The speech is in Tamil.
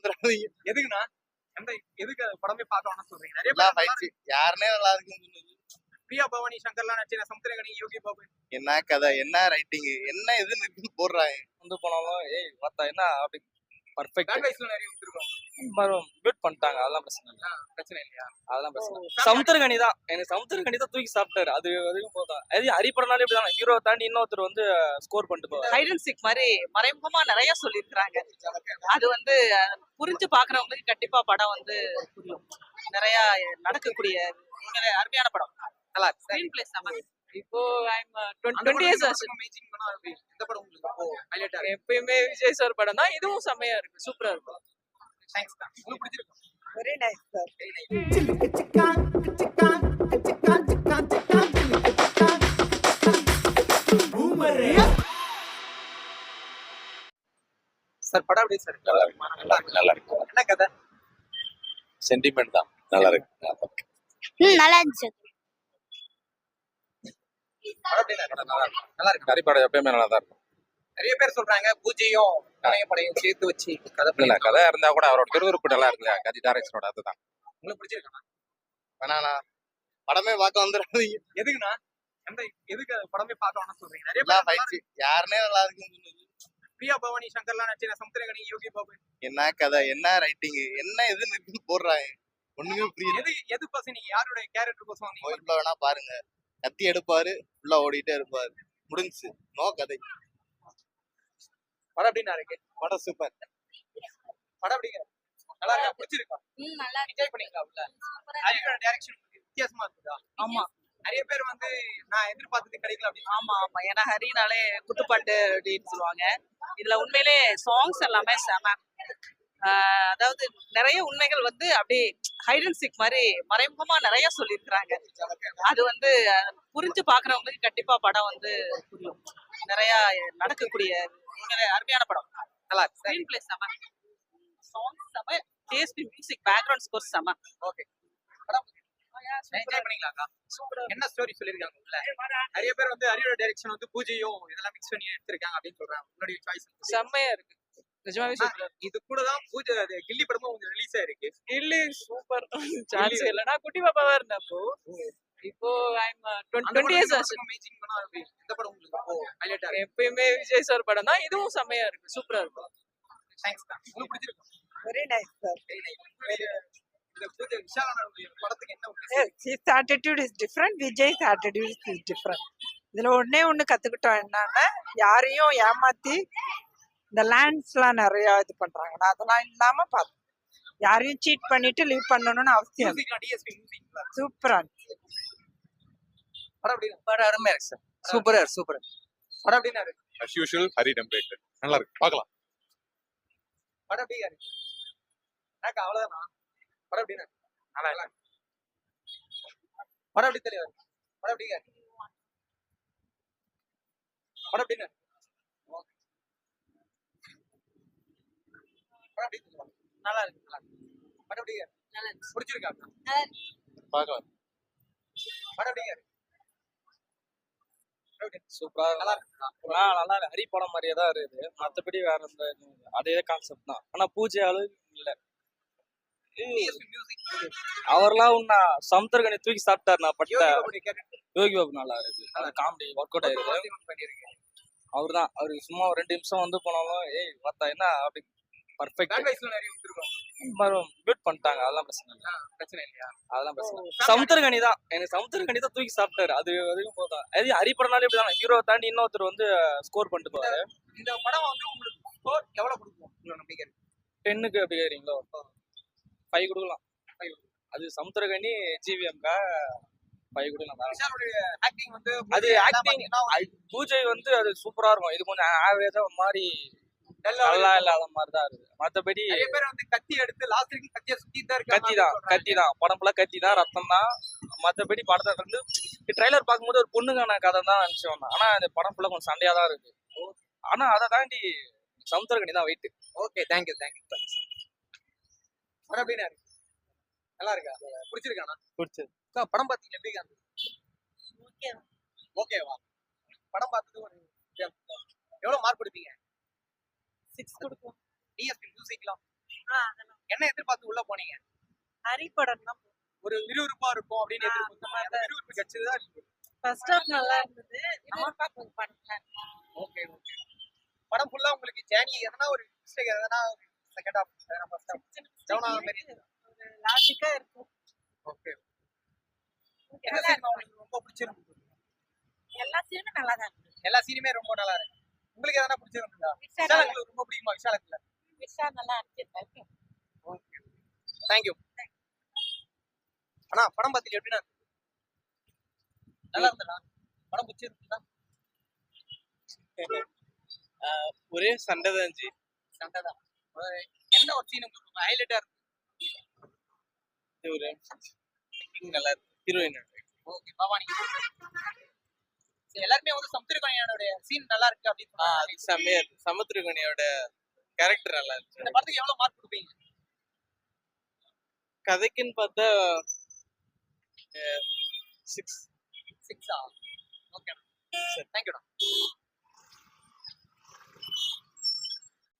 வந்துடாதீங்க எதுக்குண்ணா? எந்த எதுக்கு படமே சொல்றீங்க? நிறைய ஃபைட்ஸ் யாருனே நல்லா இருக்குன்னு பிரியா பவானி சங்கர்லாம் நடிச்ச சமுத்திரகனி யோகி பாபு. என்ன கதை? என்ன ரைட்டிங் என்ன இதுன்னு போடுறாங்க. வந்து போனாலும் ஏய் பார்த்தா என்ன? அப்படி பர்ஃபெக்ட் நிறைய வந்துருக்கோம். மியூட் பண்ணிட்டாங்க. அதெல்லாம் பிரச்சனை இல்லை. பிரச்சனை இல்லையா? அதெல்லாம் பிரச்சனை சமுத்திரகனி தான் எனக்கு சமுத்திரகனி தான். தூக்கி சாப்பிட்டாரு. அது வரைக்கும் போதும் அது ஹரிப்படனாலே இப்படி தான் ஹீரோ தாண்டி இன்னொருத்தர் வந்து ஸ்கோர் பண்ணிட்டு போவார். ஹைட் அண்ட் சிக் மாதிரி மறைமுகமா நிறைய சொல்லியிருக்கிறாங்க. அது வந்து புரிஞ்சு பாக்குறவங்களுக்கு கண்டிப்பா படம் வந்து புரியும். நிறைய நடக்கக்கூடிய அருமையான படம். நல்லா. ஸ்கிரீன் பிளே செம. இப்போ ஐம் டுவெண்ட்டி இயர்ஸ் இந்த ஆச்சு? எப்பயுமே விஜய் சார் படம் தான் இதுவும் செம்மையா இருக்கு. சூப்பரா இருக்கும். Thanks தான். உங்களுக்கு பிடிச்சிருக்கும் வெரி நைஸ் சார் சார் படம் எப்படி சார் நல்லா இருக்கு நல்லா இருக்கு நல்லா இருக்கு என்ன கதை? சென்டிமெண்ட் தான். நல்லா இருக்கு ம் நல்லா இருந்துச்சு படம் இருக்கு? நல்லா இருக்கு நல்லா இருக்கு. கறிப்படம் எப்பயுமே நல்லா தான் இருக்கும். நிறைய பேர் சொல்றாங்க பூஜையும் படையும் சேர்த்து வச்சு கதை இல்ல கதை இருந்தா கூட அவரோட திருவுறுப்பு நல்லா இருக்குல்ல கதி டைரக்ஷனோட அதுதான். உங்களுக்கு பிடிச்சிருக்கா வேணாண்ணா. படமே பார்க்க வந்துடாதீங்க. எதுக்குண்ணா? எந்த எதுக்கு படமே பார்க்கணும்னு சொல்றீங்க? நிறைய பேர் யாருனே நல்லா இருக்குன்னு பிரியா பவானி சங்கர்லாம் நடிச்ச சமுத்திரகனி யோகி பாபு. என்ன கதை? என்ன ரைட்டிங் என்ன இதுன்னு போடுறாங்க. ஒண்ணுமே புரியல. எது எது பசங்க நீங்க யாருடைய கேரக்டர் கோசம் வேணா பாருங்க. கத்தி எடுப்பாரு ஃபுல்லா ஓடிட்டே இருப்பாரு. முடிஞ்சுச்சு. நோ கதை. படம் எப்படின்னா இருக்கு படம் சூப்பர். படம் நல்லா இருக்கா? பிடிச்சிருக்கா? ம் நல்லா என்ஜாய் பண்ணீங்களா உள்ள. நிறைய டைரக்ஷன் வித்தியாசமா இருக்குதா? ஆமா. நிறைய பேர் வந்து நான் எதிர்பார்த்தது கிடைக்கல அப்படின்னு ஆமா ஆமா. ஏன்னா ஹரினாலே குத்துப்பாட்டு அப்படின்னு சொல்லுவாங்க. இதுல உண்மையிலே சாங்ஸ் எல்லாமே செம. அதாவது நிறைய உண்மைகள் வந்து அப்படியே ஹைட் அண்ட் சிக் மாதிரி மறைமுகமா நிறைய சொல்லியிருக்கிறாங்க. அது வந்து புரிஞ்சு பாக்குறவங்களுக்கு கண்டிப்பா படம் வந்து புரியும். நிறைய நடக்கக்கூடிய அருமையான படம். நல்லா ஸ்கிரீன் பிளே செம. சாங்ஸ் செம. டேஸ்ட் மியூசிக் பேக்ரவுண்ட் ஸ்கோர் செம. ஓகே என்ன ஸ்டோரி சொல்லிருக்காங்க உள்ள நிறைய பேர் வந்து அரியோட டைரக்ஷன் வந்து பூஜையும் இதெல்லாம் மிக்ஸ் பண்ணி எடுத்திருக்காங்க அப்படின்னு சொல்றாங்க. உங்களுடைய சாய்ஸ் செம்மையா இருக்கு. நிஜமாவே சூப்பர் இது கூட தான் பூஜை அது கில்லி படமும் கொஞ்சம் ரிலீஸ் ஆயிருக்கு. இல்ல சூப்பர் சான்ஸ் இல்ல. நான் குட்டி பாப்பாவா இருந்தேன் அப்போ இப்போ ஐம் டுவெண்ட்டி இயர்ஸ் படம் ஆச்சு. amazing படம் உங்களுக்கு ரொம்ப ஹைலைட் ஆகும் எப்பயுமே விஜய் சார் படம் தான். இதுவும் செம்மையா இருக்கு. சூப்பரா இருக்கும். தேங்க்ஸ் உங்களுக்கு பிடிச்சிருக்கும் வெரி நைஸ் சார் இந்த பூஜை விஷாலானுடைய படத்துக்கு என்ன ஒரு his attitude is different Vijay's attitude is different இதுல ஒண்ணே ஒண்ணு கத்துக்கிட்டோம் என்னன்னா யாரையும் ஏமாத்தி இந்த லேண்ட்ஸ்லாம் நிறைய இது பண்றாங்க. நான் அதெல்லாம் இல்லாம பார்த்தேன் யாரையும் சீட் பண்ணிட்டு லீவ் பண்ணணும்னு அவசியம் சூப்பரா படம் அருமையா இருக்கு சார் சூப்பரா சூப்பர் படம் எப்படின்னா இருக்கு? அஸ் யூஷுவல் ஹரி டெம்பரேச்சர் நல்லா இருக்கு. பார்க்கலாம். படம் இருக்கு? எனக்கு அவ்வளவுதானா. படம் எப்படின்னா இருக்கு? நல்லா இருக்கு. படம் எப்படி தெரியாது? படம் எப்படிங்க இருக்கு? படம் எப்படி இருக்கு? நல்லா இருக்கு நல்லா இருக்கு. படம்? நல்லா பிடிச்சிருக்கா? பார்க்கலாம். எப்படி? சூப்பரா நல்லா நல்லா இருக்கு. ஹரி படம் மாதிரியே தான் இருக்குது. மத்தபடி வேற எந்த. அதே கான்செப்ட் தான். ஆனா பூஜை அளவு இல்ல. அவர்லாம் உன்ன சமுத்திரகனி தூக்கி சாப்பிட்டாரு. நான் பட்ட யோகி பாபு நல்லா இருக்கு. அந்த காமெடி ஒர்க் அவுட் ஆயிருக்கு. அவர் தான் அவருக்கு சும்மா ஒரு ரெண்டு நிமிஷம் வந்து போனாலும் ஏய் பார்த்தா என்ன? அப்படி Bad பர்ஃபெக்ட். மியூட் பண்ணிட்டாங்க அதெல்லாம் பிரச்சனை இல்லை. பிரச்சனை இல்லையா? அதெல்லாம் பிரச்சனை சமுத்திரகனி தான். எனக்கு சமுத்திரகனி தான் தூக்கி சாப்பிட்டாரு. அது வரைக்கும் போதும். அது ஹரிப்படனாலே இப்படி தான் ஹீரோ தாண்டி இன்னொருத்தர் வந்து ஸ்கோர் பண்ணிட்டு போவாரு இந்த படம் வந்து உங்களுக்கு score எவ்வளவு கொடுக்கும்? நம்பிக்கை? டென்னுக்கு அப்படி கேக்குறீங்களோ ஃபைவ் கொடுக்கலாம். அது சமுத்திரகனி ஜிவிஎம்கா ஃபைவ் கொடுக்கலாம். அது பாத்தீங்கன்னா பூஜை வந்து அது சூப்பரா இருக்கும். இது கொஞ்சம் ஆவரேஜா ஒரு மாதிரி நல்லா இல்லாத மாதிரி தான் இருக்கு. மத்தபடி நிறைய பேர் வந்து கத்தி எடுத்து லாஸ்ட் வரைக்கும் கத்திய சுத்தி தான் கத்தி தான் கத்தி தான் படம் ஃபுல்லா கத்தி தான் ரத்தம் தான் மத்தபடி படத்தை வந்து ட்ரைலர் பார்க்கும்போது ஒரு பொண்ணுக்கான கதை தான் நினைச்சோம் ஆனா அந்த படம் ஃபுல்லா கொஞ்சம் சண்டையா தான் இருக்கு. ஆனா அதை தாண்டி சமுத்திரகனி தான் வெயிட் ஓகே தேங்க்யூ தேங்க்யூ படம் எப்படின்னா இருக்கு? நல்லா இருக்கா? பிடிச்சிருக்கானா பிடிச்சது அக்கா, படம் பார்த்தீங்க எப்படி ஓகேவா படம் பார்த்தது ஒரு எவ்வளவு மார்க் கொடுப்பீங்க? சிக்ஸ் கொடுக்கும் டிஎஸ்பி மியூசிக்லாம் என்ன எதிர்பார்த்து உள்ள போனீங்க? ஹரி படம் தான் ஒரு விறுவிறுப்பா இருக்கும் அப்படின்னு அந்த விறுவிறுப்பு கிடைச்சதா ஃபர்ஸ்ட் ஹாஃப் நல்லா இருந்தது. Okay okay. படம் ஃபுல்லா உங்களுக்கு ஜேர்னி எதனா ஒரு மிஸ்டேக் எதனா செகண்ட் ஹாஃப் ஃபர்ஸ்ட் ஹாஃப் ஆன மாதிரி லாஜிக்கா இருக்கும். ஓகே. ரொம்ப பிடிச்சிருக்கு எல்லா சீனுமே நல்லா தான் இருக்கு எல்லா சீனுமே ரொம்ப நல்லா இருக்கு. உங்களுக்கு எதனா பிடிச்சிருந்தா விஷால் விஷாலத்துல ரொம்ப பிடிக்குமா? விஷாலத்துல? விஷால் நல்லா இருக்கு ஓகே. தேங்க்யூ அண்ணா படம் பார்த்துட்டு எப்படின்னா? நல்லா இருந்ததா? படம் பிடிச்சிருந்தா ஒரே சண்டை தான் இருந்துச்சு. சண்டை தான். என்ன ஒரு சீன் உங்களுக்கு ஹைலைட்டா இருக்கு ஒரு நல்லா இருக்கு. Heroine okay Bhavani. சரி, எல்லாருமே வந்து சமுத்திரக்கணியோட சீன் நல்லா இருக்கு அப்படின்னு செம்மையா இருக்கு. சமுத்திரகனியோட கேரக்டர் நல்லா இருந்துச்சு இந்த படத்துக்கு எவ்வளவு மார்க் கொடுப்பீங்க? கதைக்குன்னு பார்த்தா சிக்ஸ் சிக்ஸா ஓகே தேங்க்யூடா